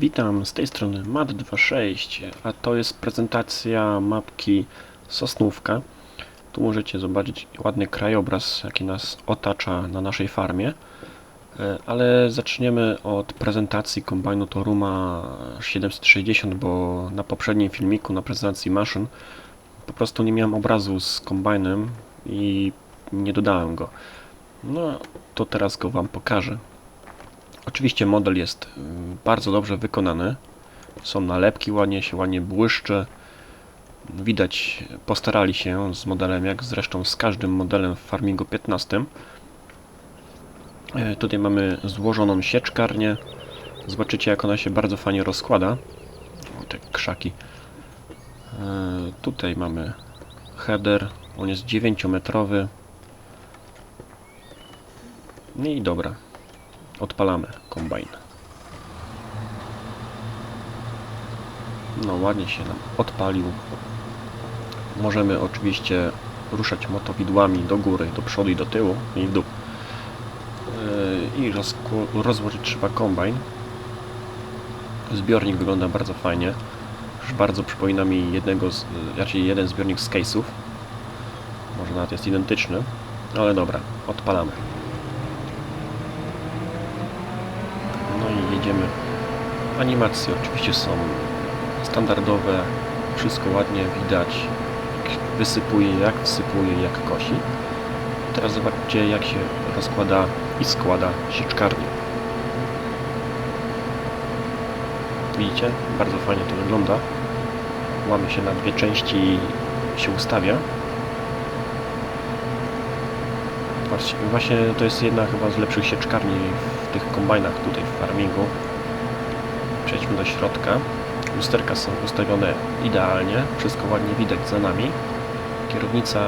Witam, z tej strony MAT26, a to jest prezentacja mapki Sosnówka. Tu możecie zobaczyć ładny krajobraz, jaki nas otacza na naszej farmie. E, Ale zaczniemy od prezentacji kombajnu Toruma 760, bo na poprzednim filmiku, na prezentacji maszyn, po prostu nie miałem obrazu z kombajnem i nie dodałem go. No, to teraz go Wam pokażę. Oczywiście model jest y, bardzo dobrze wykonany. Są nalepki, ładnie się ładnie błyszczy. Widać, postarali się z modelem, jak zresztą z każdym modelem w Farmingu 15. E, Tutaj mamy złożoną sieczkarnię. Zobaczycie, jak ona się bardzo fajnie rozkłada. O, te krzaki. E, Tutaj mamy header. On jest 9-metrowy. No i dobra. Odpalamy kombajn. No ładnie się nam odpalił. Możemy oczywiście ruszać motowidłami do góry, do przodu i do tyłu i w dół. Yy, I rozłożyć trzeba kombajn. Zbiornik wygląda bardzo fajnie. Już bardzo przypomina mi jednego z, raczej jeden zbiornik z case'ów. Może nawet jest identyczny. Ale dobra, odpalamy. No i Animacje oczywiście są standardowe. Wszystko ładnie widać. Wysypuje, jak wsypuje, jak kosi. Teraz zobaczcie jak się rozkłada i składa sieczkarnię. Widzicie? Bardzo fajnie to wygląda. Łamie się na dwie części i się ustawia. Właśnie, to jest jedna chyba z lepszych sieczkarni tych kombajnach tutaj w farmingu. Przejdźmy do środka. Lusterka są ustawione idealnie, wszystko ładnie widać za nami. Kierownica,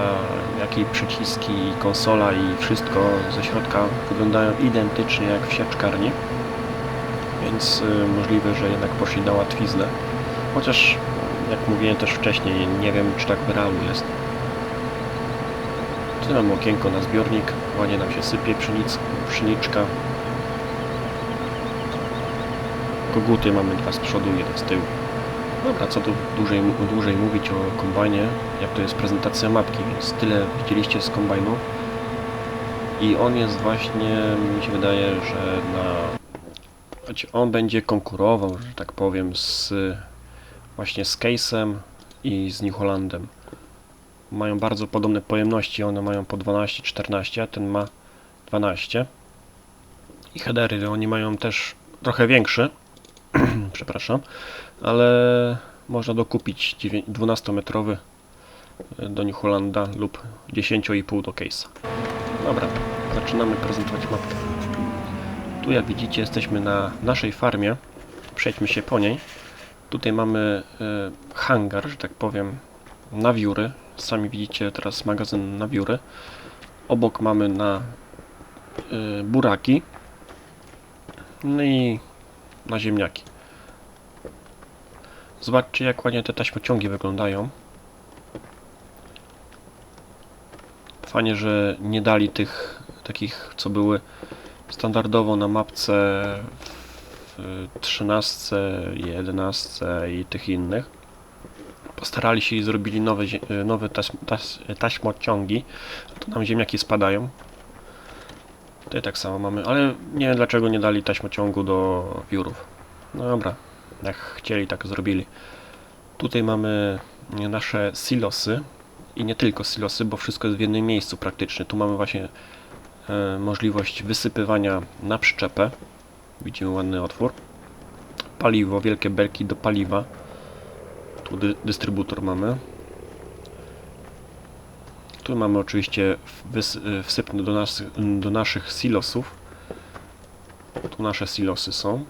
jak i przyciski, konsola i wszystko ze środka wyglądają identycznie jak w sieczkarni. Więc y, możliwe, że jednak poszli na łatwiznę. Chociaż, jak mówiłem też wcześniej, nie wiem czy tak realu jest. Tu okienko na zbiornik, ładnie nam się sypie pszenic, pszeniczka. Koguty mamy dwa z przodu, jeden z tyłu. Dobra, co tu dłużej, dłużej mówić o kombajnie, jak to jest prezentacja mapki, więc tyle widzieliście z kombajnu. I on jest właśnie, mi się wydaje, że na... Znaczy on będzie konkurował, że tak powiem, z właśnie z Case'em i z New Hollandem mają bardzo podobne pojemności, one mają po 12-14, a ten ma 12. I headery oni mają też trochę większe, przepraszam, ale można dokupić 12-metrowy do New Hollanda lub 10,5 do Case'a. Dobra, zaczynamy prezentować mapkę. Tu jak widzicie jesteśmy na naszej farmie, przejdźmy się po niej. Tutaj mamy e, hangar, że tak powiem, na wióry. Sami widzicie teraz magazyn na wióry. Obok mamy na y, buraki. No i na ziemniaki. Zobaczcie jak ładnie te taśmociągi wyglądają. Fajnie, że nie dali tych takich, co były standardowo na mapce w 13, 11 i tych innych postarali się i zrobili nowe, nowe taśm, taś, taśmociągi, to nam ziemniaki spadają. Tutaj tak samo mamy, ale nie wiem dlaczego nie dali taśmociągu do wiórów. No dobra, jak chcieli, tak zrobili. Tutaj mamy nasze silosy i nie tylko silosy, bo wszystko jest w jednym miejscu praktycznie. Tu mamy właśnie e, możliwość wysypywania na przyczepę. Widzimy ładny otwór. Paliwo, wielkie belki do paliwa. Tu dy dystrybutor mamy. Tu mamy oczywiście wys- y, wsyp do, nas do naszych silosów. Tu nasze silosy są.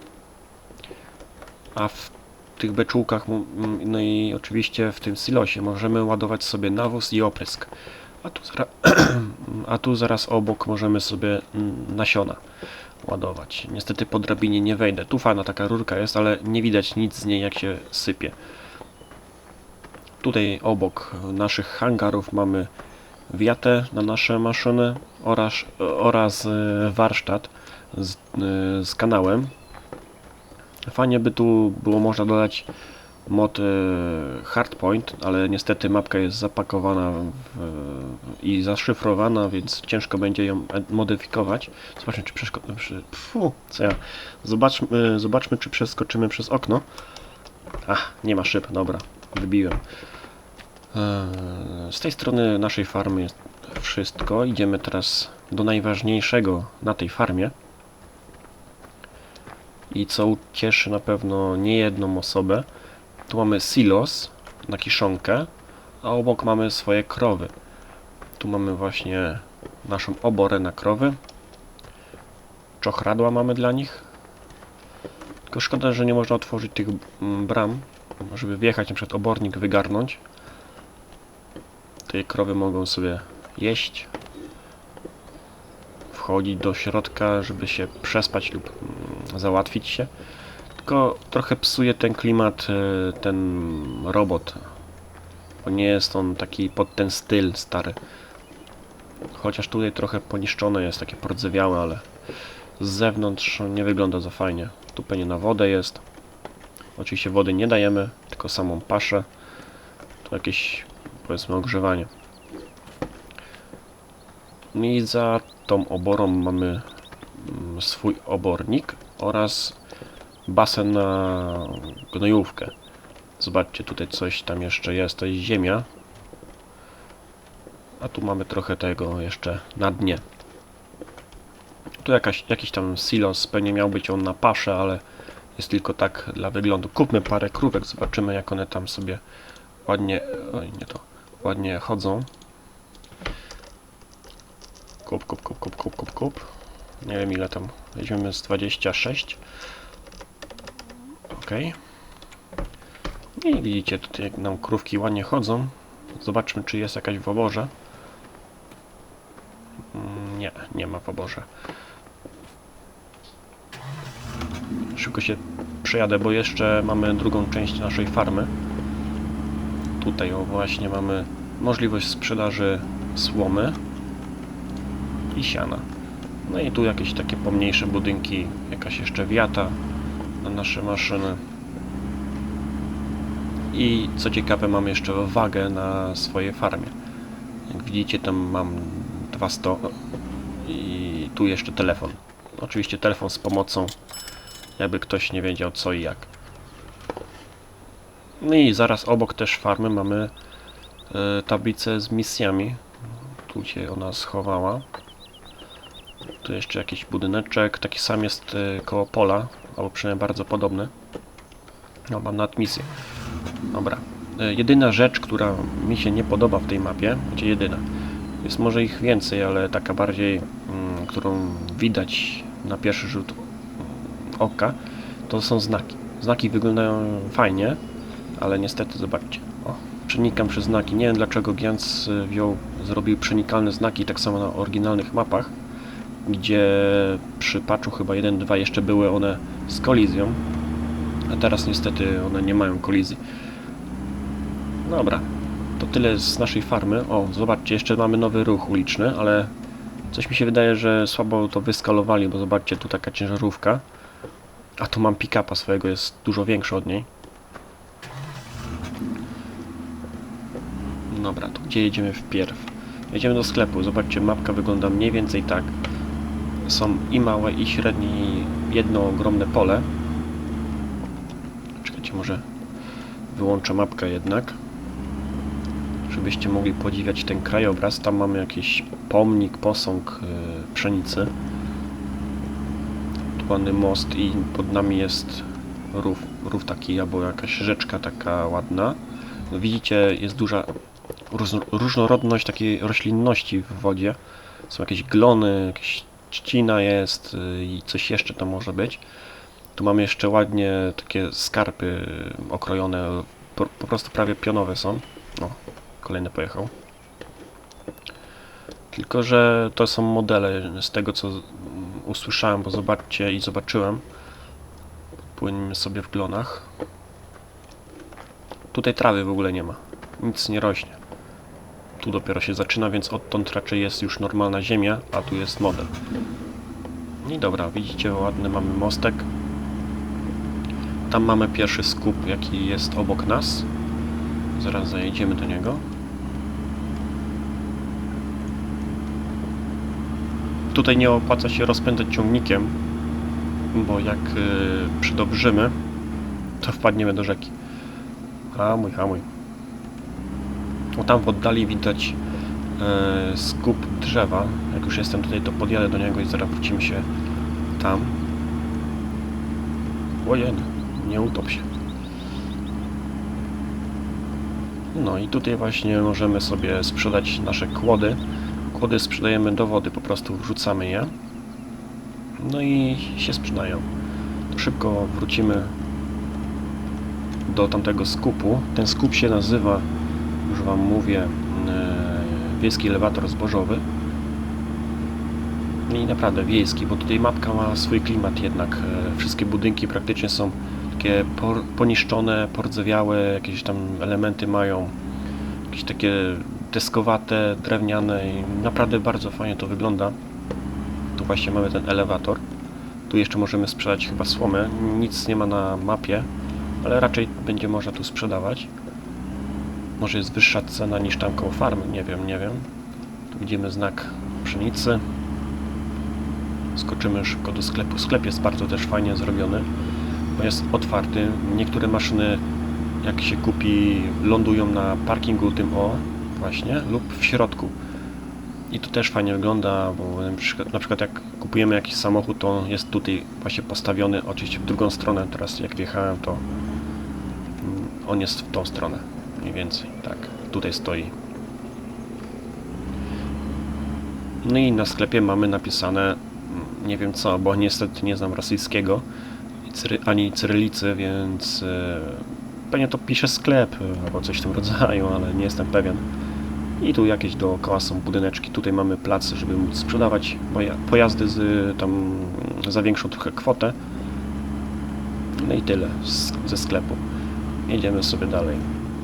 A w tych beczułkach, no i oczywiście w tym silosie możemy ładować sobie nawóz i oprysk. A tu, zara a tu zaraz obok możemy sobie nasiona ładować. Niestety po drabinie nie wejdę. Tu fajna taka rurka jest, ale nie widać nic z niej jak się sypie. Tutaj obok naszych hangarów mamy wiatę na nasze maszyny oraz, oraz e, warsztat z, e, z kanałem. Fajnie by tu było można dodać mod e, Hardpoint, ale niestety mapka jest zapakowana w, i zaszyfrowana, więc ciężko będzie ją modyfikować. Zobaczmy, czy pfu, co ja? Zobaczmy, zobaczmy, czy przeskoczymy przez okno. Ach, nie ma szyb, dobra, wybiłem. Eee, Z tej strony naszej farmy jest wszystko. Idziemy teraz do najważniejszego na tej farmie. I co ucieszy na pewno niejedną osobę, tu mamy silos na kiszonkę, a obok mamy swoje krowy. Tu mamy właśnie naszą oborę na krowy. Czochradła mamy dla nich. Tylko szkoda, że nie można otworzyć tych bram, żeby wjechać na przykład obornik wygarnąć. Te krowy mogą sobie jeść, wchodzić do środka, żeby się przespać lub mm, załatwić się. Tylko trochę psuje ten klimat e, ten robot. Bo nie jest on taki pod ten styl stary. Chociaż tutaj trochę poniszczone jest, takie pordzewiałe, ale z zewnątrz nie wygląda za fajnie. Tu pewnie na wodę jest. Oczywiście wody nie dajemy, tylko samą paszę. Tu jakieś powiedzmy ogrzewanie. No I za tą oborą mamy mm, swój obornik oraz basen na gnojówkę. Zobaczcie, tutaj coś tam jeszcze jest, to jest ziemia. A tu mamy trochę tego jeszcze na dnie. Tu jakaś, jakiś tam silos, pewnie miał być on na paszę, ale jest tylko tak dla wyglądu. Kupmy parę krówek, zobaczymy jak one tam sobie ładnie, oj nie to, ładnie chodzą. Kup, kup, kup, kup, kup, kup, kup. Nie wiem ile tam, weźmiemy z 26. Ok. I widzicie tutaj jak nam krówki ładnie chodzą. Zobaczmy czy jest jakaś w oborze. Mm, Nie, nie ma w oborze. Szybko się przejadę, bo jeszcze mamy drugą część naszej farmy. Tutaj o właśnie mamy możliwość sprzedaży słomy i siana. No i tu jakieś takie pomniejsze budynki, jakaś jeszcze wiata na nasze maszyny. I co ciekawe mam jeszcze wagę na swojej farmie. Jak widzicie tam mam 200 i tu jeszcze telefon. Oczywiście telefon z pomocą, jakby ktoś nie wiedział co i jak. No i zaraz obok też farmy mamy e, tablicę z misjami. Tu się ona schowała. Tu jeszcze jakiś budyneczek, taki sam jest e, koło pola, albo przynajmniej bardzo podobny. No, mam nadmisję. Dobra. E, Jedyna rzecz, która mi się nie podoba w tej mapie, znaczy jedyna, jest może ich więcej, ale taka bardziej, mm, którą widać na pierwszy rzut oka, to są znaki. Znaki wyglądają fajnie, ale niestety zobaczcie. O, przenikam przez znaki. Nie wiem dlaczego Giants y, wziął, zrobił przenikalne znaki, tak samo na oryginalnych mapach, gdzie przy patchu chyba 1-2 jeszcze były one z kolizją, a teraz niestety one nie mają kolizji. Dobra, to tyle z naszej farmy. O, zobaczcie, jeszcze mamy nowy ruch uliczny, ale coś mi się wydaje, że słabo to wyskalowali, bo zobaczcie, tu taka ciężarówka. A tu mam pick-upa swojego, jest dużo większy od niej. Dobra, to gdzie jedziemy wpierw? Jedziemy do sklepu. Zobaczcie, mapka wygląda mniej więcej tak. Są i małe, i średnie, i jedno ogromne pole. Czekajcie, może wyłączę mapkę jednak. Żebyście mogli podziwiać ten krajobraz. Tam mamy jakiś pomnik, posąg yy, pszenicy. Ładny most i pod nami jest rów, rów taki, albo jakaś rzeczka taka ładna. Widzicie, jest duża różnorodność takiej roślinności w wodzie. Są jakieś glony, jakieś trzcina jest y, i coś jeszcze tam może być. Tu mamy jeszcze ładnie takie skarpy okrojone, po, po prostu prawie pionowe są. O, kolejny pojechał. Tylko, że to są modele z tego co usłyszałem, bo zobaczcie i zobaczyłem. Płyniemy sobie w glonach. Tutaj trawy w ogóle nie ma. Nic nie rośnie. Tu dopiero się zaczyna, więc odtąd raczej jest już normalna ziemia, a tu jest model. I dobra, widzicie, ładny mamy mostek. Tam mamy pierwszy skup, jaki jest obok nas. Zaraz zajedziemy do niego. Tutaj nie opłaca się rozpędzać ciągnikiem, bo jak y, przydobrzymy, to wpadniemy do rzeki. Hamuj, hamuj. O tam w oddali widać e, skup drzewa. Jak już jestem tutaj, to podjadę do niego i zaraz wrócimy się tam. Ojej, nie utop się. No i tutaj właśnie możemy sobie sprzedać nasze kłody. Kłody sprzedajemy do wody, po prostu wrzucamy je. No i się sprzedają. Szybko wrócimy do tamtego skupu. Ten skup się nazywa, już Wam mówię, e, Wiejski Elewator Zbożowy. I naprawdę wiejski, bo tutaj mapka ma swój klimat jednak. E, Wszystkie budynki praktycznie są takie por, poniszczone, pordzewiałe, jakieś tam elementy mają jakieś takie deskowate, drewniane i naprawdę bardzo fajnie to wygląda. Tu właśnie mamy ten elewator. Tu jeszcze możemy sprzedać chyba słomę. Nic nie ma na mapie, ale raczej będzie można tu sprzedawać. Może jest wyższa cena niż tam koło farmy, nie wiem, nie wiem. Tu widzimy znak pszenicy. Skoczymy szybko do sklepu. Sklep jest bardzo też fajnie zrobiony, bo jest otwarty. Niektóre maszyny, jak się kupi, lądują na parkingu tym o, właśnie, lub w środku. I to też fajnie wygląda, bo na przykład, na przykład jak kupujemy jakiś samochód, to jest tutaj właśnie postawiony, oczywiście w drugą stronę. Teraz jak wjechałem, to on jest w tą stronę, mniej więcej, tak, tutaj stoi. No i na sklepie mamy napisane, mm, nie wiem co, bo niestety nie znam rosyjskiego, ani cyrylicy, więc e, pewnie to pisze sklep e, albo coś w tym rodzaju, ale nie jestem pewien. I tu jakieś dookoła są budyneczki. Tutaj mamy plac, żeby móc sprzedawać poja- pojazdy z, tam za większą trochę kwotę. No i tyle ze sklepu. Jedziemy sobie dalej.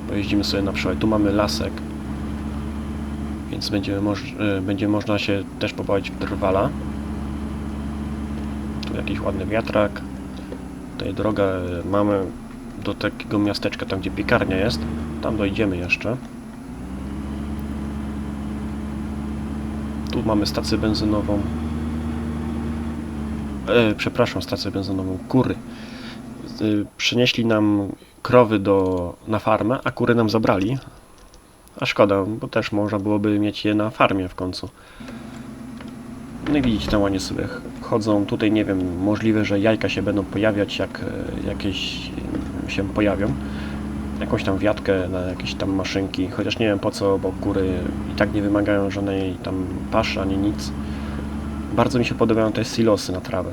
Pojeździmy sobie na przykład. Tu mamy lasek, więc będzie, moż, e, będzie można się też pobawić w drwala. Tu jakiś ładny wiatrak. Tutaj droga e, mamy do takiego miasteczka, tam gdzie piekarnia jest. Tam dojdziemy jeszcze. Tu mamy stację benzynową. E, przepraszam, stację benzynową. Kury. E, przynieśli nam krowy do, na farmę, a kury nam zabrali. A szkoda, bo też można byłoby mieć je na farmie w końcu. No i widzicie, tam ładnie sobie chodzą. Tutaj nie wiem, możliwe, że jajka się będą pojawiać, jak e, jakieś e, się pojawią. Jakąś tam wiatkę na jakieś tam maszynki, chociaż nie wiem po co, bo kury i tak nie wymagają żadnej tam paszy ani nic. Bardzo mi się podobają te silosy na trawę.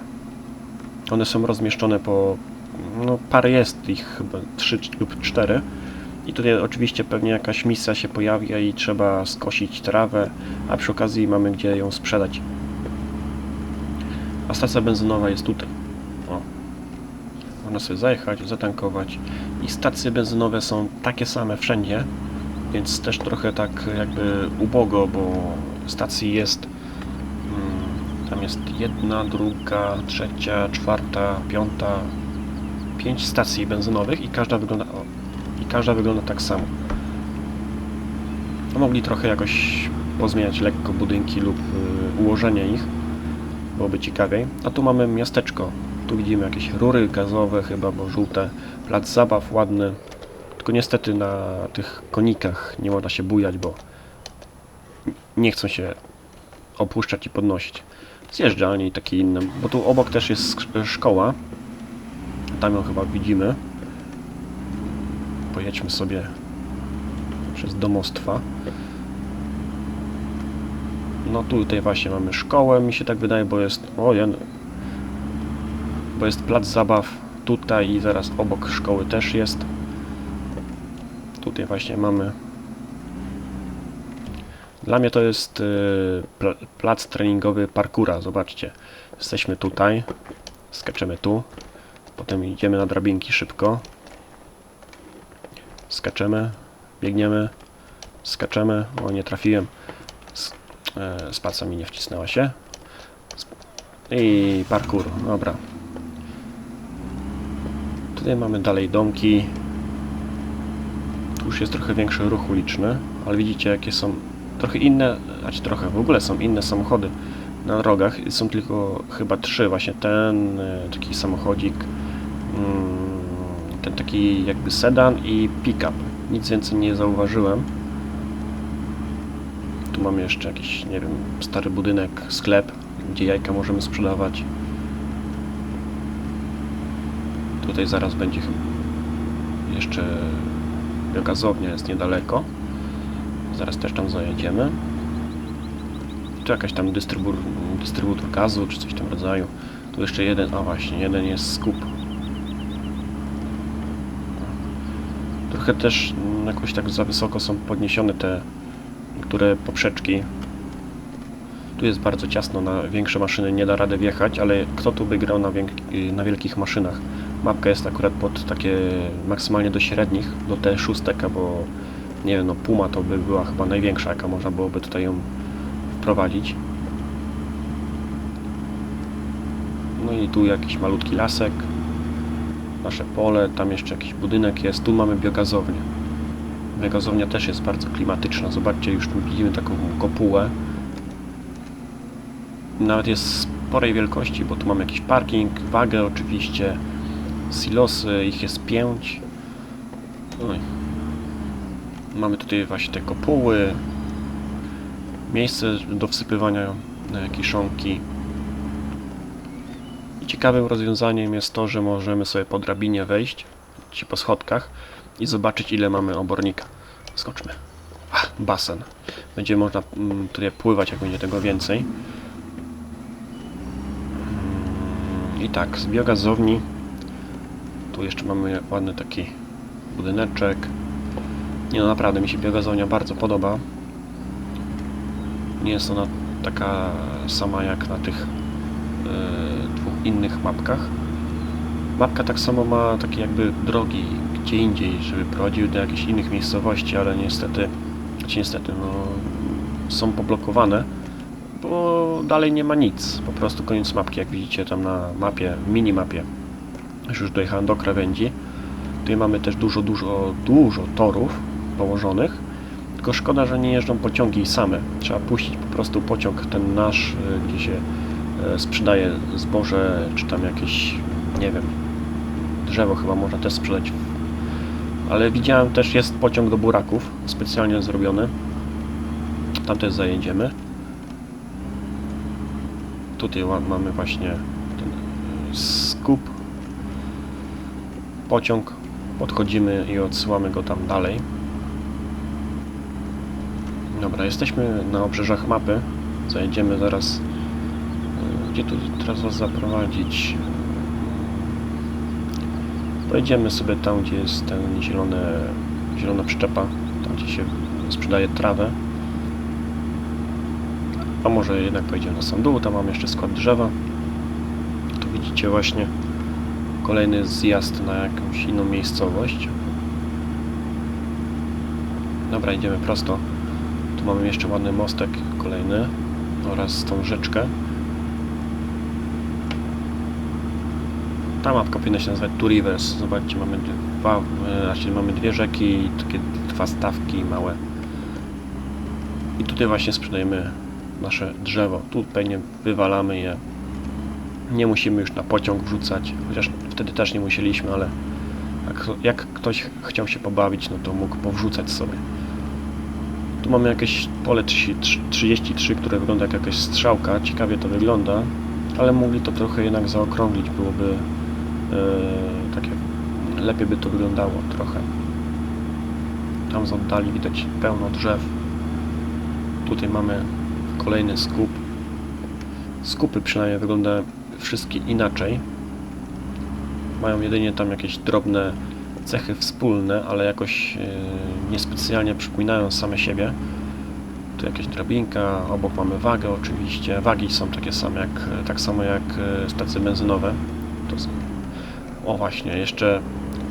One są rozmieszczone po, no parę jest ich chyba, trzy lub cztery. I tutaj oczywiście pewnie jakaś misja się pojawia i trzeba skosić trawę, a przy okazji mamy gdzie ją sprzedać. A stacja benzynowa jest tutaj. O. Można sobie zajechać, zatankować. I stacje benzynowe są takie same wszędzie, więc też trochę tak jakby ubogo, bo stacji jest mm, tam jest jedna, druga, trzecia, czwarta, piąta, pięć stacji benzynowych i każda wygląda o, i każda wygląda tak samo. No, mogli trochę jakoś pozmieniać lekko budynki lub y, ułożenie ich, byłoby ciekawiej. A tu mamy miasteczko. Tu widzimy jakieś rury gazowe chyba, bo żółte. Plac zabaw ładny. Tylko niestety na tych konikach nie można się bujać, bo nie chcą się opuszczać i podnosić. Zjeżdżalnie i takie inne. Bo tu obok też jest szkoła. Tam ją chyba widzimy. Pojedźmy sobie przez domostwa. No tutaj właśnie mamy szkołę, mi się tak wydaje, bo jest... O, bo jest plac zabaw tutaj i zaraz obok szkoły też jest. Tutaj właśnie mamy. Dla mnie to jest y, pla- plac treningowy parkura. Zobaczcie, jesteśmy tutaj, skaczemy tu, potem idziemy na drabinki szybko. Skaczemy, biegniemy, skaczemy. O, nie trafiłem. E, spaca mi nie wcisnęła się. I parkour, dobra. Tu Tutaj mamy dalej domki. Tu już jest trochę większy ruch uliczny, ale widzicie jakie są trochę inne, znaczy trochę, w ogóle są inne samochody na drogach. Są tylko chyba trzy, właśnie ten e, taki samochodzik, ten taki jakby sedan i pick-up. Nic więcej nie zauważyłem. Tu mamy jeszcze jakiś, nie wiem, stary budynek, sklep, gdzie jajka możemy sprzedawać. Tutaj zaraz będzie jeszcze biogazownia jest niedaleko. Zaraz też tam zajedziemy. Tu jakaś tam dystrybu dystrybutor gazu, czy coś w tym rodzaju. Tu jeszcze jeden, a właśnie, jeden jest skup. Trochę też jakoś tak za wysoko są podniesione te niektóre poprzeczki. Tu jest bardzo ciasno, na większe maszyny nie da rady wjechać, ale kto tu by grał na, na wielkich maszynach? Mapka jest akurat pod takie maksymalnie do średnich, do T6, bo nie wiem, no Puma to by była chyba największa, jaka można byłoby tutaj ją wprowadzić. No i tu jakiś malutki lasek, nasze pole, tam jeszcze jakiś budynek jest, tu mamy biogazownię. Biogazownia też jest bardzo klimatyczna, zobaczcie, już tu widzimy taką kopułę. Nawet jest sporej wielkości, bo tu mamy jakiś parking, wagę oczywiście, silosy, ich jest pięć. Oj. Mamy tutaj właśnie te kopuły, miejsce do wsypywania e, kiszonki. Ciekawym rozwiązaniem jest to, że możemy sobie po drabinie wejść, czy po schodkach i zobaczyć ile mamy obornika. Skoczmy. Ach, basen. Będzie można mm, tutaj pływać, jak będzie tego więcej. I tak, z biogazowni tu jeszcze mamy ładny taki budyneczek. Nie no, naprawdę mi się biogazownia bardzo podoba. Nie jest ona taka sama jak na tych dwóch innych mapkach. Mapka tak samo ma takie jakby drogi gdzie indziej, żeby prowadziły do jakichś innych miejscowości, ale niestety, znaczy niestety, no, są poblokowane, bo dalej nie ma nic. Po prostu koniec mapki, jak widzicie tam na mapie, minimapie. Już dojechałem do krawędzi. Tutaj mamy też dużo, dużo, dużo torów położonych. Tylko szkoda, że nie jeżdżą pociągi same. Trzeba puścić po prostu pociąg ten nasz, y, gdzie się sprzedaje zboże, czy tam jakieś, nie wiem, drzewo chyba można też sprzedać. Ale widziałem też jest pociąg do buraków, specjalnie zrobiony. Tam też zajedziemy. Tutaj mamy właśnie ten y, skup. Pociąg. Podchodzimy i odsyłamy go tam dalej. Dobra, jesteśmy na obrzeżach mapy. Zajedziemy zaraz. Gdzie tu teraz was zaprowadzić? Pojedziemy sobie tam, gdzie jest ten zielone, zielona przyczepa, tam gdzie się sprzedaje trawę. A może jednak pojedziemy na sam dół, tam mam jeszcze skład drzewa. Tu widzicie właśnie kolejny zjazd na jakąś inną miejscowość. Dobra, idziemy prosto. Tu mamy jeszcze ładny mostek kolejny oraz tą rzeczkę. Ta mapka powinna się nazywać Two Rivers. Zobaczcie, mamy dwa, e, znaczy mamy dwie rzeki i takie dwa stawki małe. I tutaj właśnie sprzedajemy nasze drzewo. Tu pewnie wywalamy je. Nie musimy już na pociąg wrzucać, chociaż wtedy też nie musieliśmy, ale jak, jak ktoś chciał się pobawić, no to mógł powrzucać sobie. Tu mamy jakieś pole 30 33, które wygląda jak jakaś strzałka. Ciekawie to wygląda, ale mogli to trochę jednak zaokrąglić. Byłoby takie, lepiej by to wyglądało trochę. Tam z oddali widać pełno drzew. Tutaj mamy kolejny skup. Skupy przynajmniej wyglądają wszystkie inaczej. Mają jedynie tam jakieś drobne cechy wspólne, ale jakoś e, niespecjalnie przypominają same siebie. Tu jakaś drabinka, obok mamy wagę oczywiście. Wagi są takie same jak, tak samo jak e, stacje benzynowe. To są... O właśnie, jeszcze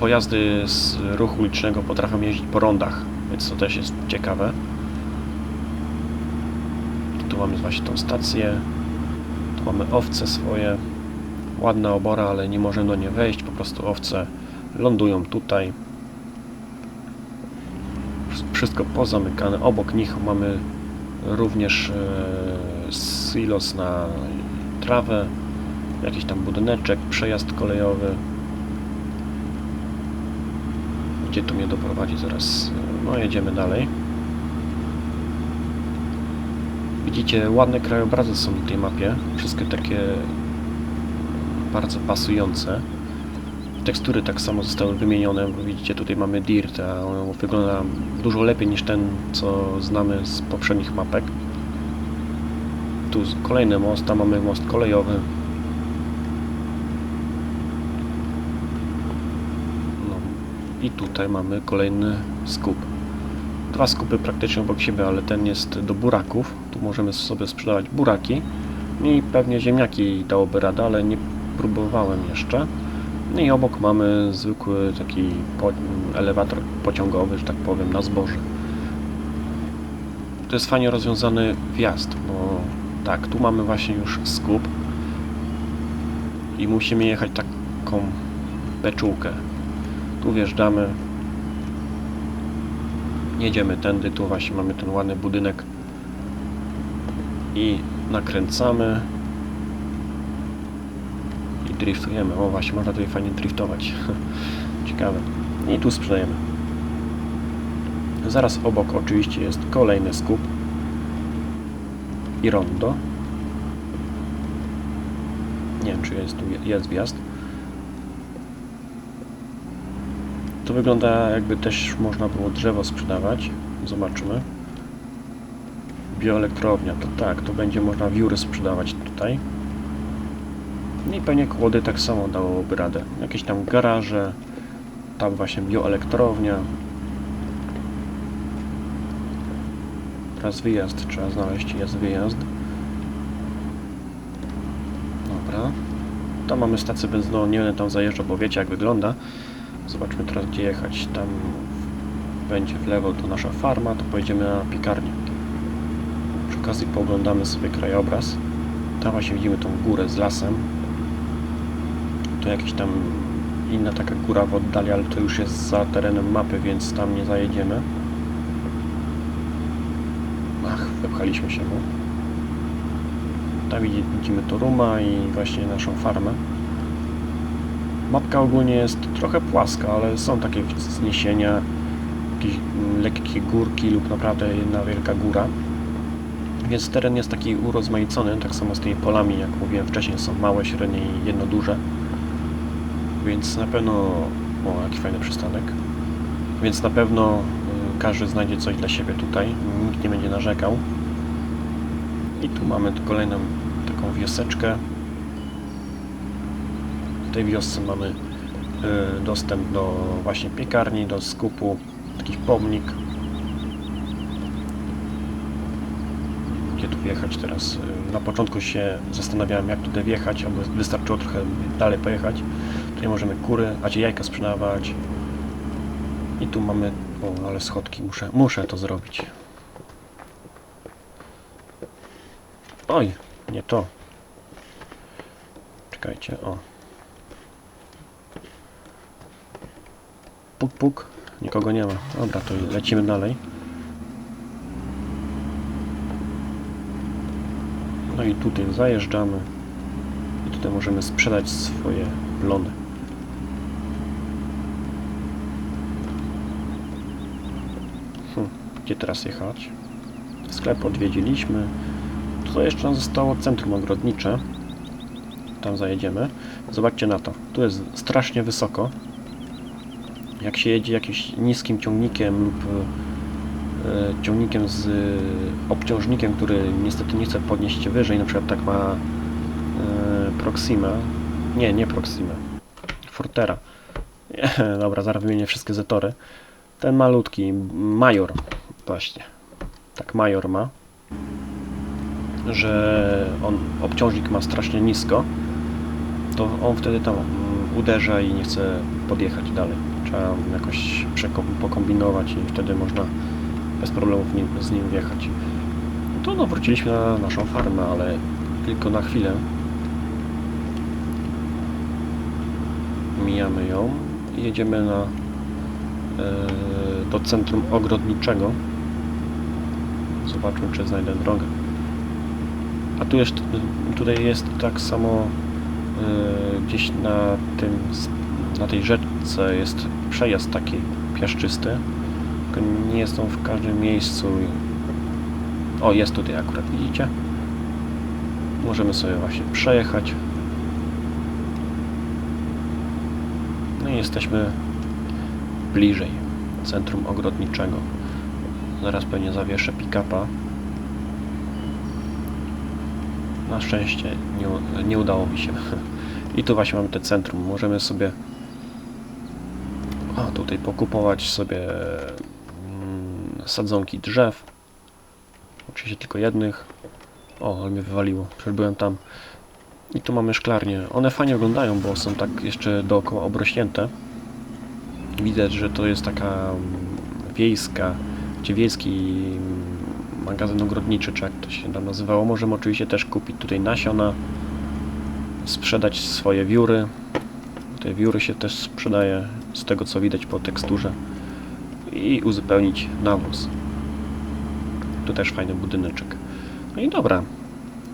pojazdy z ruchu ulicznego potrafią jeździć po rondach, więc to też jest ciekawe. Tu mamy właśnie tą stację. Tu mamy owce swoje. Ładna obora, ale nie możemy do niej wejść. Po prostu owce lądują tutaj. Wszystko pozamykane. Obok nich mamy również e, silos na trawę, jakiś tam budyneczek, przejazd kolejowy. Gdzie to mnie doprowadzi zaraz? No jedziemy dalej. Widzicie, ładne krajobrazy są na tej mapie. Wszystkie takie bardzo pasujące. Tekstury tak samo zostały wymienione, widzicie tutaj mamy dirt, a on wygląda dużo lepiej niż ten, co znamy z poprzednich mapek. Tu kolejny most, tam mamy most kolejowy. No. I tutaj mamy kolejny skup. Dwa skupy praktycznie obok siebie, ale ten jest do buraków. Tu możemy sobie sprzedawać buraki. I pewnie ziemniaki dałoby radę, ale nie próbowałem jeszcze. No i obok mamy zwykły taki elewator pociągowy, że tak powiem, na zboże. To jest fajnie rozwiązany wjazd, bo tak, tu mamy właśnie już skup i musimy jechać taką beczułkę. Tu wjeżdżamy, jedziemy tędy, tu właśnie mamy ten ładny budynek i nakręcamy i driftujemy. O właśnie, można tutaj fajnie driftować. Ciekawe. I tu sprzedajemy. Zaraz obok oczywiście jest kolejny skup i rondo. Nie wiem, czy jest tu jest wjazd. To wygląda jakby też można było drzewo sprzedawać. Zobaczymy. Bioelektrownia, to tak, to będzie można wióry sprzedawać tutaj. No I pewnie kłody tak samo dałoby radę. Jakieś tam garaże, tam właśnie bioelektrownia. Teraz wyjazd, trzeba znaleźć, jest wyjazd. Dobra. Tam mamy stację benzynową, nie będę tam zajeżdżał, bo wiecie jak wygląda. Zobaczmy teraz gdzie jechać. Tam będzie w lewo to nasza farma, to pojedziemy na piekarnię. Przy okazji pooglądamy sobie krajobraz. Tam właśnie widzimy tą górę z lasem. To jakaś tam inna taka góra w oddali, ale to już jest za terenem mapy, więc tam nie zajedziemy. Ach, wepchaliśmy się mu. Tam widzimy Toruma i właśnie naszą farmę. Mapka ogólnie jest trochę płaska, ale są takie wzniesienia, jakieś mm, lekkie górki lub naprawdę jedna wielka góra. Więc teren jest taki urozmaicony, tak samo z tymi polami, jak mówiłem wcześniej, są małe, średnie i jedno duże. Więc na pewno... O, jaki fajny przystanek. Więc na pewno y, każdy znajdzie coś dla siebie tutaj, nikt nie będzie narzekał. I tu mamy kolejną taką wioseczkę. Tej wiosce mamy y, dostęp do właśnie piekarni, do skupu, jakiś pomnik. Gdzie tu wjechać teraz? Y, Na początku się zastanawiałem jak tutaj wjechać, albo wystarczyło trochę dalej pojechać. Tutaj możemy kury, a gdzie jajka sprzedawać. I tu mamy... O, ale schodki, muszę, muszę to zrobić. Oj, nie to. Czekajcie, o. Puk, puk. Nikogo nie ma. Dobra, to lecimy dalej. No i tutaj zajeżdżamy. I tutaj możemy sprzedać swoje plony. Hm, gdzie teraz jechać? Sklep odwiedziliśmy. Tutaj jeszcze nam zostało centrum ogrodnicze. Tam zajedziemy. Zobaczcie na to. Tu jest strasznie wysoko. Jak się jedzie jakimś niskim ciągnikiem lub e, ciągnikiem z obciążnikiem, który niestety nie chce podnieść się wyżej, na przykład tak ma e, Proxima. Nie, nie Proxima. Fortera. Dobra, zaraz wymienię wszystkie zetory. Ten malutki, Major, właśnie. Tak Major ma. Że on, obciążnik ma strasznie nisko. To on wtedy tam uderza i nie chce podjechać dalej. Trzeba jakoś pokombinować i wtedy można bez problemów z nim wjechać. No to no, wróciliśmy na naszą farmę, ale tylko na chwilę. Mijamy ją i jedziemy na e, do centrum ogrodniczego. Zobaczmy, czy znajdę drogę. A tu jest, tutaj jest tak samo e, gdzieś na tym, na tej jest przejazd taki piaszczysty. Tylko nie jest on w każdym miejscu. O, jest tutaj akurat, widzicie? Możemy sobie właśnie przejechać. No i jesteśmy bliżej centrum ogrodniczego. Zaraz pewnie zawieszę pick-upa. Na szczęście nie, nie udało mi się. I tu właśnie mamy te centrum. Możemy sobie tutaj pokupować sobie mm, sadzonki drzew. Oczywiście tylko jednych. O, ale mnie wywaliło. Przecież byłem tam. I tu mamy szklarnie. One fajnie wyglądają, bo są tak jeszcze dookoła obrośnięte. Widać, że to jest taka mm, wiejska, czy wiejski mm, magazyn ogrodniczy, czy jak to się tam nazywało. Możemy oczywiście też kupić tutaj nasiona, sprzedać swoje wióry. Te wióry się też sprzedaje, z tego co widać po teksturze. I uzupełnić nawóz. Tu też fajny budyneczek. No i dobra.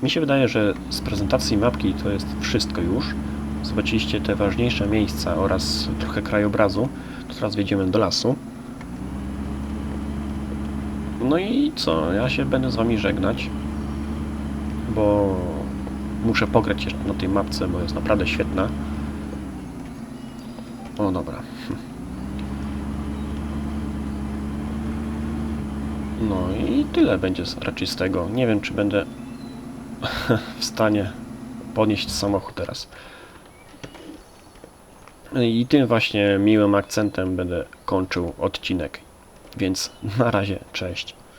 Mi się wydaje, że z prezentacji mapki to jest wszystko już. Zobaczyliście te ważniejsze miejsca oraz trochę krajobrazu. To teraz wjedziemy do lasu. No i co? Ja się będę z wami żegnać. Bo muszę pograć jeszcze na tej mapce, bo jest naprawdę świetna. O dobra. No i tyle będzie raczej z tego. Nie wiem, czy będę w stanie podnieść samochód teraz. I tym właśnie miłym akcentem będę kończył odcinek. Więc na razie, cześć.